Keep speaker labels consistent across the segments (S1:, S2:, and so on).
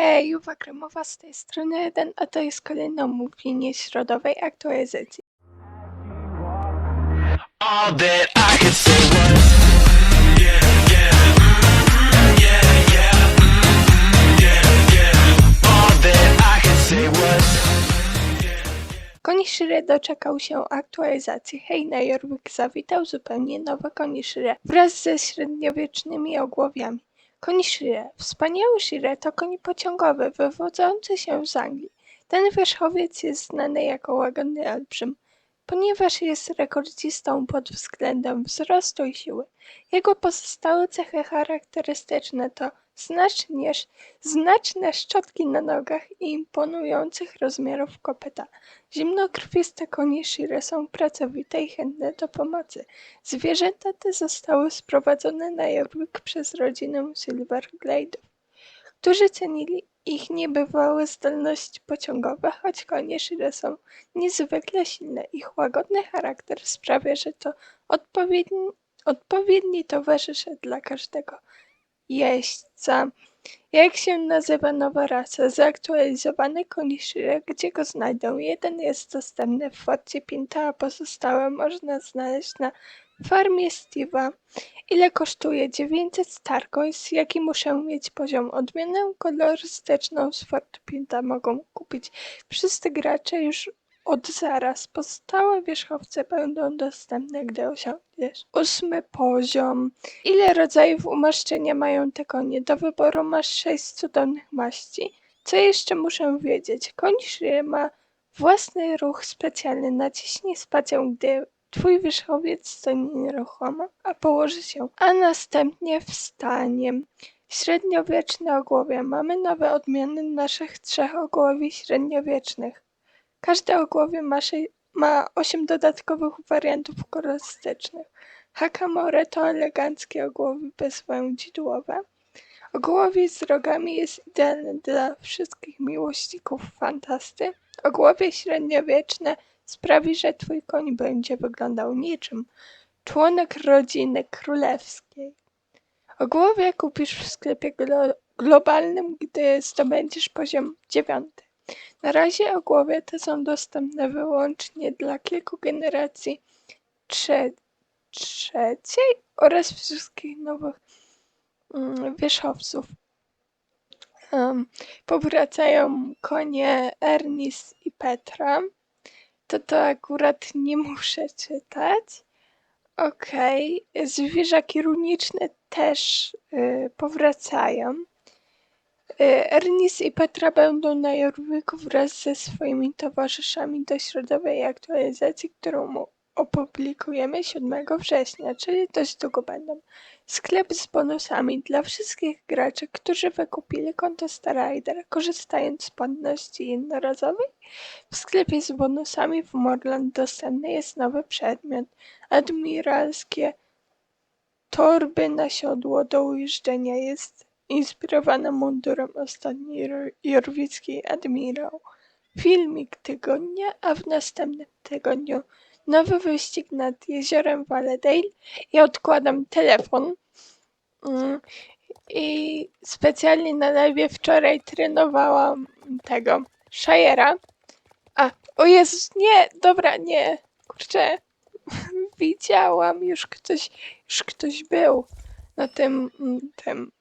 S1: Hej, Juwa Kremowa z tej strony 1, a to jest kolejne omówienie środowej aktualizacji. Koniszyle doczekał się aktualizacji. Hej, na Jorwyk zawitał zupełnie nowy Koniszyle wraz ze średniowiecznymi ogłowiami. Koniszyle, wspaniały Shire to koń pociągowy wywodzący się z Anglii. Ten wierzchowiec jest znany jako łagodny olbrzym, ponieważ jest rekordzistą pod względem wzrostu i siły. Jego pozostałe cechy charakterystyczne to znacznie, znaczne szczotki na nogach i imponujących rozmiarów kopyta. Zimnokrwiste konie Shire są pracowite i chętne do pomocy. Zwierzęta te zostały sprowadzone na Jorvik przez rodzinę Silverglade'ów, którzy cenili ich niebywałe zdolności pociągowe, choć konie Shire są niezwykle silne. Ich łagodny charakter sprawia, że to odpowiedni, odpowiedni towarzysze dla każdego jeźdźca. Jak się nazywa nowa rasa? Zaktualizowany koniszyrek, gdzie go znajdą? Jeden jest dostępny w Forcie Pinta, a pozostałe można znaleźć na farmie Steve'a. Ile kosztuje? 900 Starcoins, jaki muszę mieć poziom? Odmianę kolorystyczną z Fortu Pinta mogą kupić wszyscy gracze już od zaraz. Pozostałe wierzchowce będą dostępne, gdy osiągniesz ósmy poziom. Ile rodzajów umaszczenia mają te konie? Do wyboru masz sześć cudownych maści. Co jeszcze muszę wiedzieć? Shire ma własny ruch specjalny. Naciśnij spację, gdy twój wierzchowiec stoi nieruchomo, a położy się, a następnie wstanie. Średniowieczne ogłowie. Mamy nowe odmiany naszych trzech ogłowi średniowiecznych. Każde ogłowie ma, 8 dodatkowych wariantów kolorystycznych. Hakamore to eleganckie ogłowie bezwędzidłowe. Ogłowie z rogami jest idealne dla wszystkich miłośników fantasty. Ogłowie średniowieczne sprawi, że twój koń będzie wyglądał niczym członek rodziny królewskiej. Ogłowie kupisz w sklepie glo- globalnym, gdy zdobędziesz poziom 9. Na razie ogłowie te są dostępne wyłącznie dla kilku generacji trze- trzeciej oraz wszystkich nowych mm, wierzchowców. Em, powracają konie Ernest i Petra. To to akurat nie muszę czytać. Okej, zwierzaki runiczne też y, powracają. Y, Ernest i Petra będą na Jorwyku wraz ze swoimi towarzyszami do środowej aktualizacji, którą opublikujemy 7 września, czyli dość długo będą. Sklep z bonusami dla wszystkich graczy, którzy wykupili konto Star Rider, korzystając z płatności jednorazowej. W sklepie z bonusami w Morland dostępny jest nowy przedmiot. Admiralskie torby na siodło do ujeżdżenia jest inspirowane mundurem ostatniej jorwickiej admirał. Filmik tygodnia, a w następnym tygodniu nowy wyścig nad jeziorem Valedale. Ja odkładam telefon mm, i specjalnie na live wczoraj trenowałam tego Shayera. A, o Jezus, nie, dobra, nie, kurczę, widziałam, już ktoś, już ktoś był na tym, tym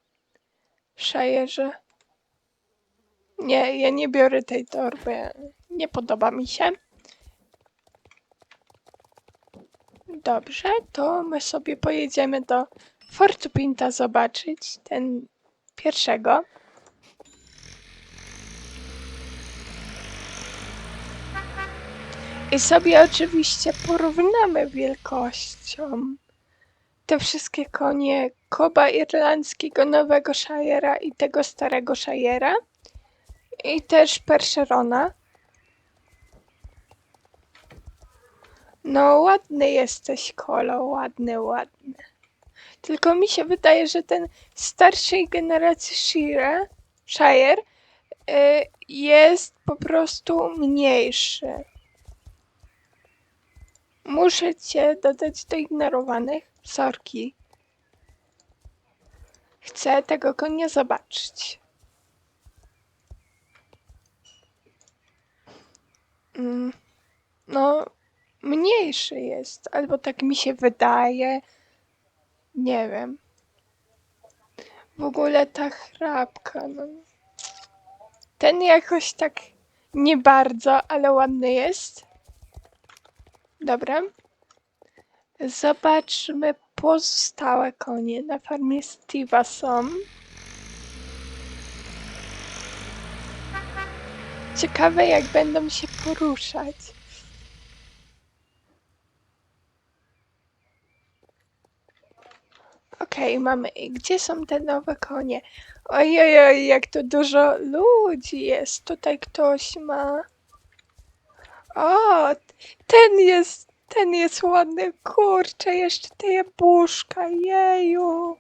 S1: Shajerze. Nie, ja nie biorę tej torby, nie podoba mi się. Dobrze, to my sobie pojedziemy do Fortu Pinta zobaczyć ten pierwszego. I sobie oczywiście porównamy wielkością te wszystkie konie Koba Irlandzkiego Nowego Shires i tego starego Shires i też Percherona. No ładny jesteś, Kolo, ładny, ładny. Tylko mi się wydaje, że ten starszej generacji Shire, Shire y, jest po prostu mniejszy. Muszę cię dodać do ignorowanych. Sorki. Chcę tego konia zobaczyć. Mm, no, mniejszy jest, albo tak mi się wydaje. Nie wiem. W ogóle ta chrapka, no. Ten jakoś tak nie bardzo, ale ładny jest. Dobra. Zobaczmy pozostałe konie. Na farmie Steve'a są. Ciekawe, jak będą się poruszać. Okej, mamy. I Gdzie są te nowe konie? Ojej, jak to dużo ludzi jest. Tutaj ktoś ma. O, ten jest, ten jest ładny. Kurczę, jeszcze te jabłuszka. Jeju.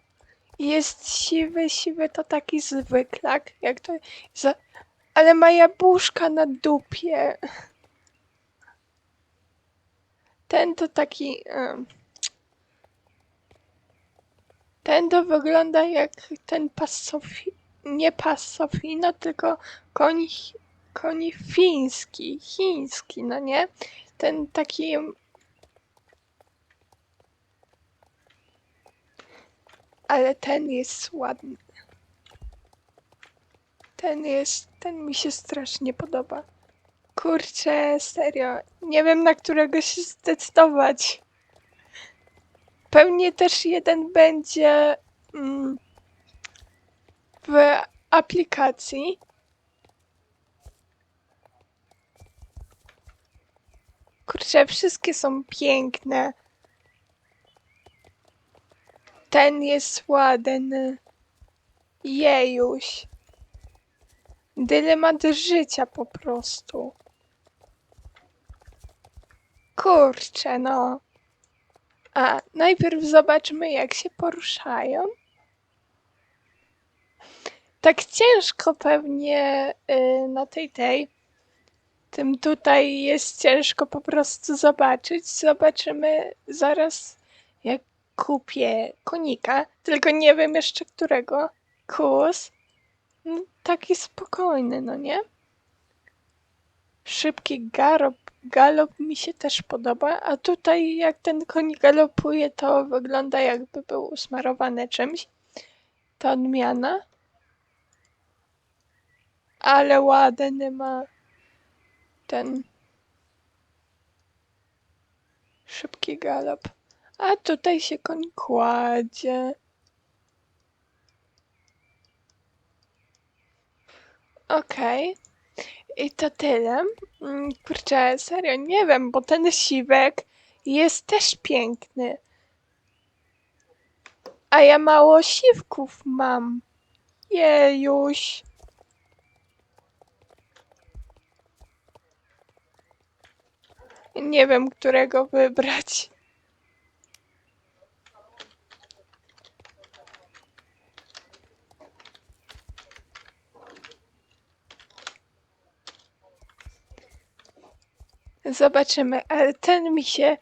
S1: Jest siwy, siwy to taki zwyklak. Jak to za... Ale ma jabłuszka na dupie. Ten to taki. Ten to wygląda jak ten pas Sofi... Nie pas Sofino, tylko koń, koń fiński, chiński, no nie? Ten taki... Ale ten jest ładny. Ten jest... Ten mi się strasznie podoba. Kurczę, serio. Nie wiem, na którego się zdecydować. Pewnie też jeden będzie mm, w aplikacji. Kurczę, wszystkie są piękne. Ten jest ładny. Jejuś. Dylemat życia po prostu. Kurczę, no. A, najpierw zobaczmy, jak się poruszają. Tak ciężko pewnie y, na tej tej. Tym tutaj jest ciężko po prostu zobaczyć. Zobaczymy zaraz, kupię konika. Tylko nie wiem jeszcze którego. Kus. No, taki spokojny, no nie? Szybki galop, galop mi się też podoba, a tutaj jak ten koń galopuje, to wygląda jakby był usmarowany czymś. To odmiana. Ale ładny ma ten szybki galop. A tutaj się koń kładzie. Okej. I to tyle. Mm, Kurczę, serio, nie wiem, bo ten siwek jest też piękny. A ja mało siwków mam. Jejuś. Nie wiem, którego wybrać. Zobaczymy, ale ten mi się.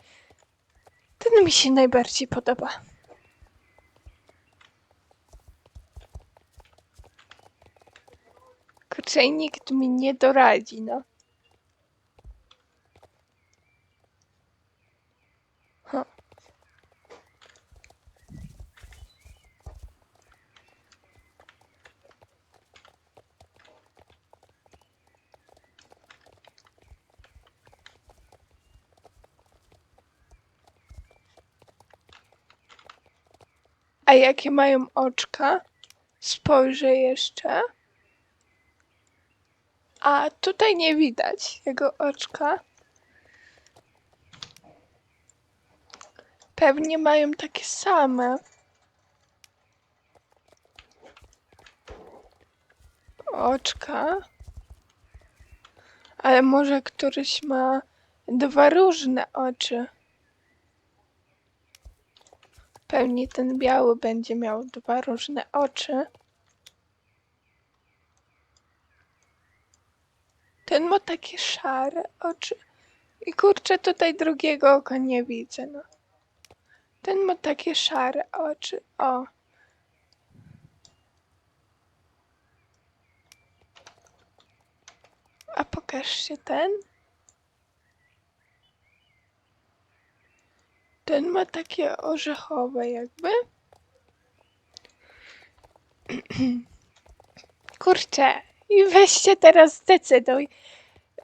S1: Ten mi się najbardziej podoba. Kurczę, nikt mi nie doradzi, no. A jakie mają oczka? Spojrzę jeszcze. A tutaj nie widać jego oczka. Pewnie mają takie same. Oczka. Ale może któryś ma dwa różne oczy. Pewnie ten biały będzie miał dwa różne oczy. Ten ma takie szare oczy. I kurczę, tutaj drugiego oka nie widzę, no. Ten ma takie szare oczy. O. A pokaż się ten. Ten ma takie orzechowe jakby. Kurczę, i weźcie teraz zdecyduj.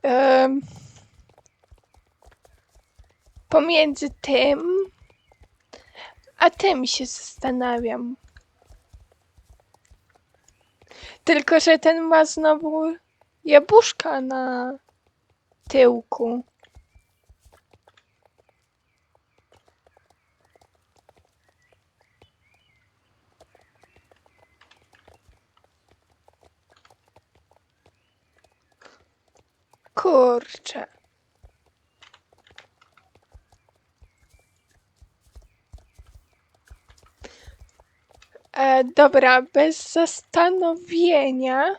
S1: Em, pomiędzy tym a tym się zastanawiam. Tylko, że ten ma znowu jabłuszka na tyłku. Kurczę. E, dobra, bez zastanowienia.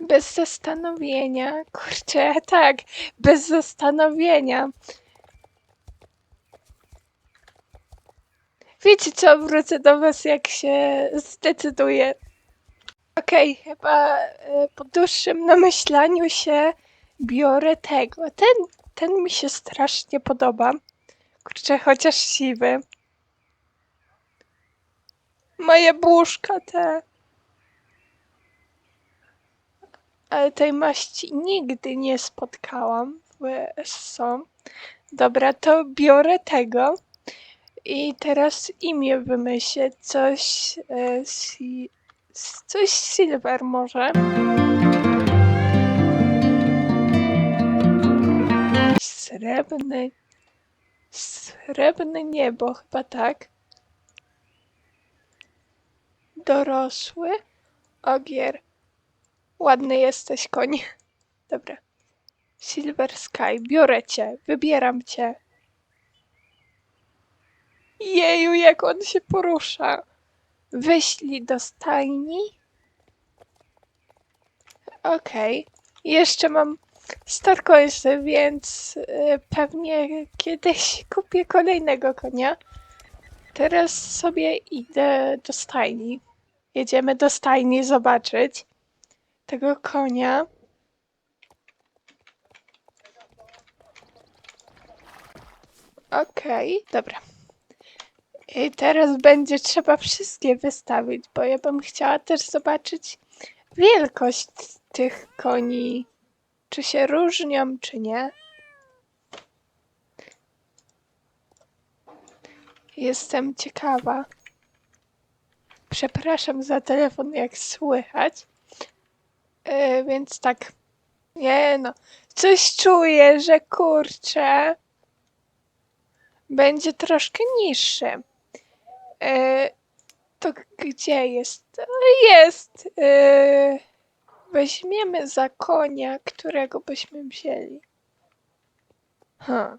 S1: Bez zastanowienia. Kurczę, tak, bez zastanowienia. Wiecie co, wrócę do was jak się zdecyduję. Okej, chyba e, po dłuższym namyślaniu się biorę tego. Ten, ten mi się strasznie podoba. Kurczę, chociaż siwy. Moje buszka te. Ale tej maści nigdy nie spotkałam w SO. Dobra, to biorę tego. I teraz imię wymyślę. Coś. E, si, coś silver może. Srebrny. Srebrne niebo, chyba tak. Dorosły. Ogier. Ładny jesteś, koń. Dobra. Silver Sky. Biorę cię. Wybieram cię. Jeju, jak on się porusza. Wyślij do stajni. Okej. Jeszcze mam Starcoinsy, więc y, pewnie kiedyś kupię kolejnego konia. Teraz sobie idę do stajni. Jedziemy do stajni zobaczyć tego konia. Okej, dobra. I teraz będzie trzeba wszystkie wystawić, bo ja bym chciała też zobaczyć wielkość tych koni. Czy się różnią, czy nie? Jestem ciekawa. Przepraszam za telefon, jak słychać. E, więc tak. Nie no. Coś czuję, że kurczę. Będzie troszkę niższy. E, to gdzie jest? Jest. E, weźmiemy za konia, którego byśmy wzięli. Ha.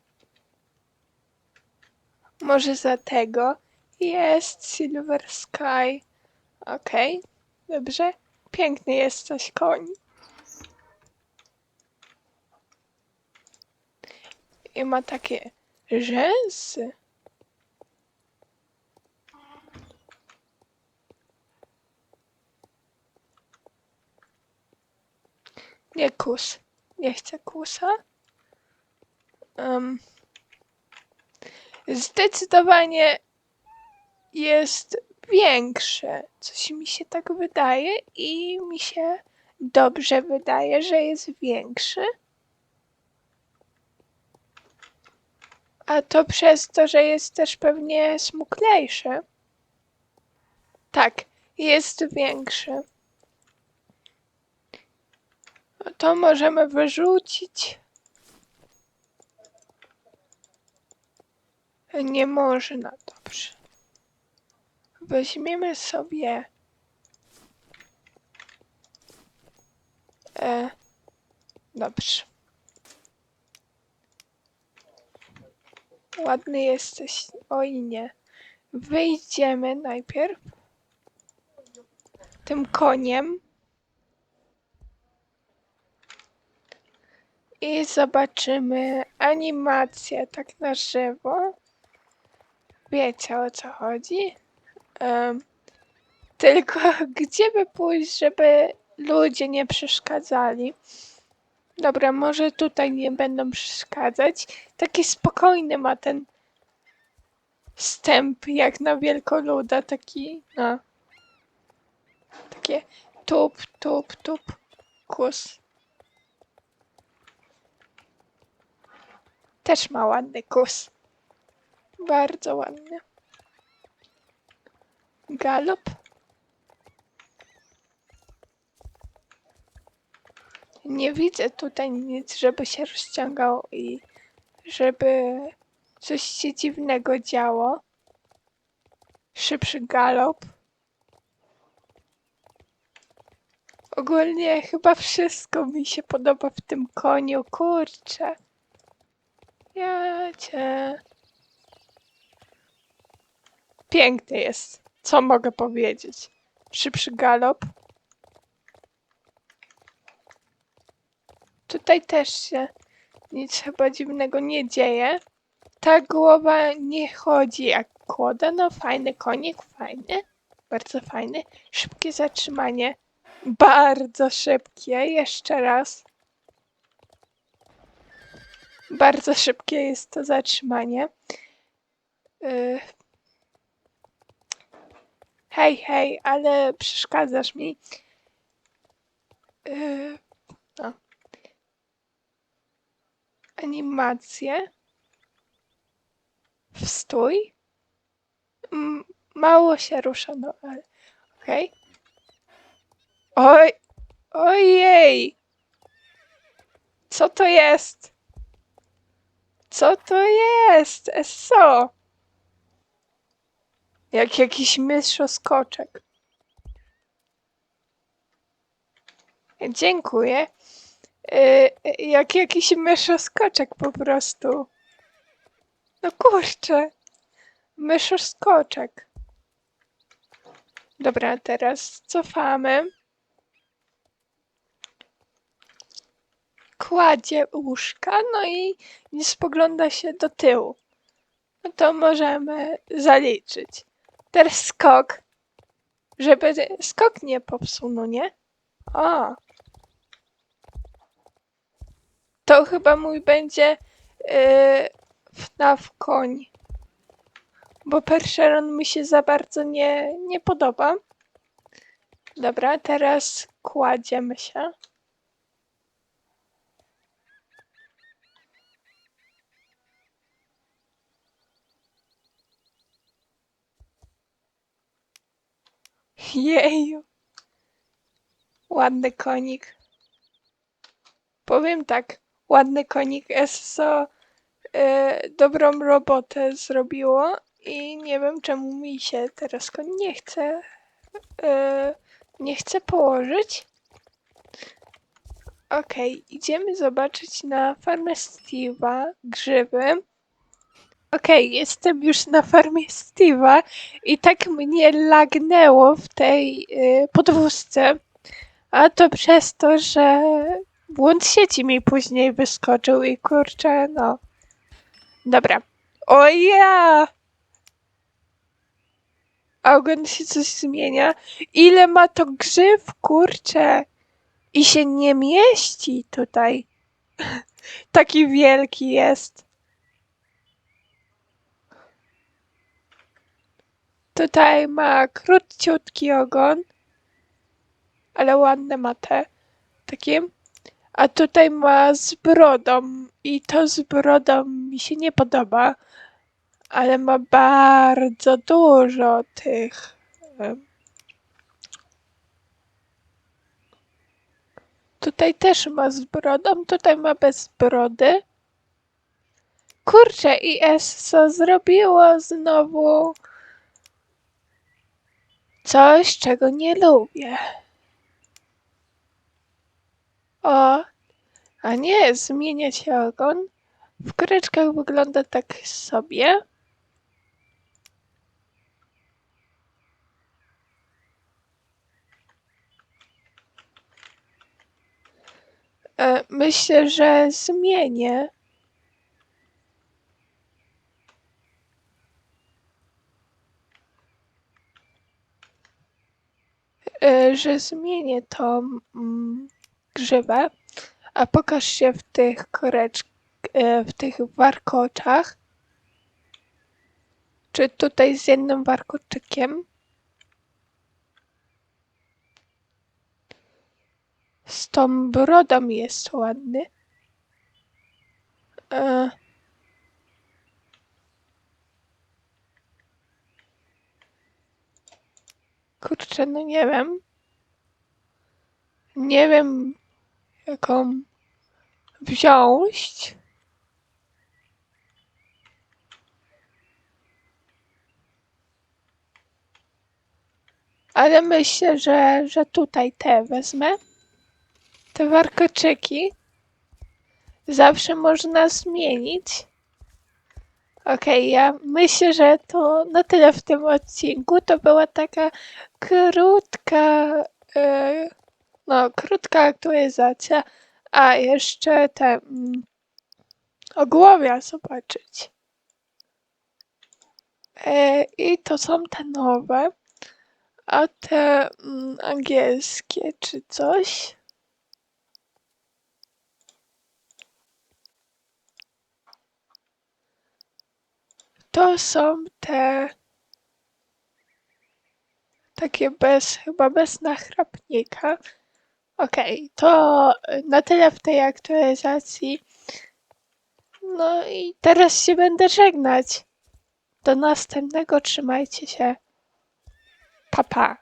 S1: Może za tego. Jest Silver Sky. Okej, dobrze. Piękny jesteś koń. I ma takie rzęsy. Nie kus. Nie chcę kusa. Em, zdecydowanie jest większe. Coś mi się tak wydaje i mi się dobrze wydaje, że jest większy. A to przez to, że jest też pewnie smuklejszy. Tak, jest większy. To możemy wyrzucić. Nie można, dobrze. Weźmiemy sobie. E, dobrze. Ładny jesteś. Oj nie. Wyjdziemy najpierw tym koniem. I zobaczymy animację tak na żywo. Wiecie o co chodzi? Em, tylko gdzie by pójść, żeby ludzie nie przeszkadzali? Dobra, może tutaj nie będą przeszkadzać. Taki spokojny ma ten wstęp jak na wielkoluda, taki no. Takie tup, tup, tup, kus. Też ma ładny kus. Bardzo ładny. Galop. Nie widzę tutaj nic, żeby się rozciągał i żeby coś się dziwnego działo. Szybszy galop. Ogólnie chyba wszystko mi się podoba w tym koniu, kurczę. Ja cię. Piękny jest. Co mogę powiedzieć? Szybszy galop. Tutaj też się nic chyba dziwnego nie dzieje. Ta głowa nie chodzi jak kłoda. No fajny konik, fajny. Bardzo fajny. Szybkie zatrzymanie. Bardzo szybkie. Jeszcze raz. Bardzo szybkie jest to zatrzymanie. Y, Hej, hej, ale przeszkadzasz mi. Y, No. Animacje. Wstój. M- Mało się rusza, no ale okej. Oj, ojej! Co to jest? Co to jest? Eso! Jak jakiś myszoskoczek. Dziękuję. Yy, jak jakiś myszoskoczek po prostu. No kurczę. Myszoskoczek. Dobra, teraz cofamy. Kładzie łóżka, no i nie spogląda się do tyłu. No to możemy zaliczyć. Teraz skok. Żeby skok nie popsuł, no nie? O. To chyba mój będzie yy, FNAF koń. Bo Percheron mi się za bardzo nie, nie podoba. Dobra, teraz kładziemy się. Jeju. Ładny konik. Powiem tak, ładny konik SSO e, dobrą robotę zrobiło i nie wiem czemu mi się teraz koń nie chce e, nie chce położyć. Okej, idziemy zobaczyć na farmę Steve'a grzyby. Okej, jestem już na farmie Steve'a i tak mnie lagnęło w tej y, podwózce. A to przez to, że błąd sieci mi później wyskoczył i kurczę, no. Dobra. O ja! Ogon się coś zmienia. Ile ma to grzyw, kurczę. I się nie mieści tutaj. Taki wielki jest. Tutaj ma króciutki ogon, ale ładne ma te takie. A tutaj ma z brodą i to z brodą mi się nie podoba, ale ma bardzo dużo tych. Tutaj też ma z brodą, tutaj ma bez brody. Kurczę, i ESO zrobiło znowu Coś, czego nie lubię. O, a nie, zmienia się ogon. W koreczkach wygląda tak sobie. E, Myślę, że zmienię. e, że zmienię tą mm, grzywę, A pokaż się w tych korecz... e, w tych warkoczach. Czy tutaj z jednym warkoczykiem? Z tą brodą jest ładny. E... Kurczę, no nie wiem. Nie wiem, jaką wziąć. Ale myślę, że, że tutaj te wezmę. Te warkoczyki. Zawsze można zmienić. Okej, ja myślę, że to na tyle w tym odcinku. To była taka krótka, e, no, krótka aktualizacja. A jeszcze te mm, ogłowia zobaczyć. E, I to są te nowe. A te mm, angielskie czy coś? To są te takie bez, chyba bez nachrapnika. Okej, to na tyle w tej aktualizacji. No i teraz się będę żegnać. Do następnego, trzymajcie się. Pa, pa.